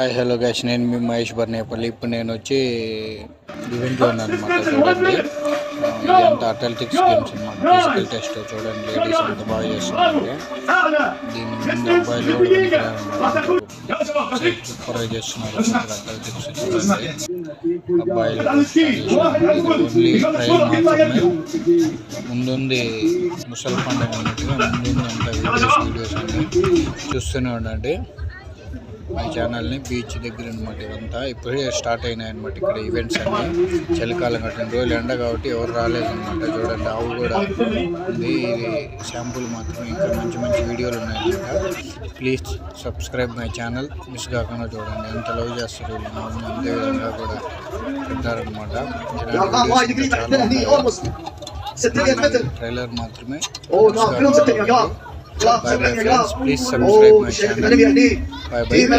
Hi hello guys నేను మీ మహేష్ బర్నేపల్లి. ఇప్పుడు నేను వచ్చి ఈవెంట్లో ఉన్నాను అనమాట చూడండి. ఇదంతా అథ్లెటిక్స్ గేమ్స్ అనమాట ఫిజికల్ టెస్ట్ చూడండి లేడీస్ అంత బాగా చేస్తున్నారు. దీని ముందు అబ్బాయిలు కూడా సూపర్గా చేస్తున్నారు. అథ్లెటిక్స్ చూడండి. అబ్బాయిలు ఓన్లీ ట్రైల్ మాత్రమే. ముందుంది ముసల్ పండుగ అన్నట్టుగా ముందుంది అంత వీడియోస్ వీడియోస్ అన్ని చూస్తూనే ఉండండి. మా ఛానల్ని బీచ్ దగ్గర అనమాట ఇవంతా. ఇప్పుడే స్టార్ట్ అయినాయి అనమాట ఇక్కడ ఈవెంట్స్ అన్ని. చలికాలం కట్టిన రోజులు ఎండ కాబట్టి ఎవరు రాలేదన్నమాట చూడండి ఆవు కూడా ఉంది. ఇది శాంపుల్ మాత్రమే. ఇంకా మంచి మంచి వీడియోలు ఉన్నాయన్నమాట please subscribe my channel miss కాకుండా చూడండి. ఎంత లవ్ చేస్తారు అంతే విధంగా కూడా పెట్టారనమాట ట్రైలర్ మాత్రమే. Bye bye friends. Please subscribe my channel. Bye bye.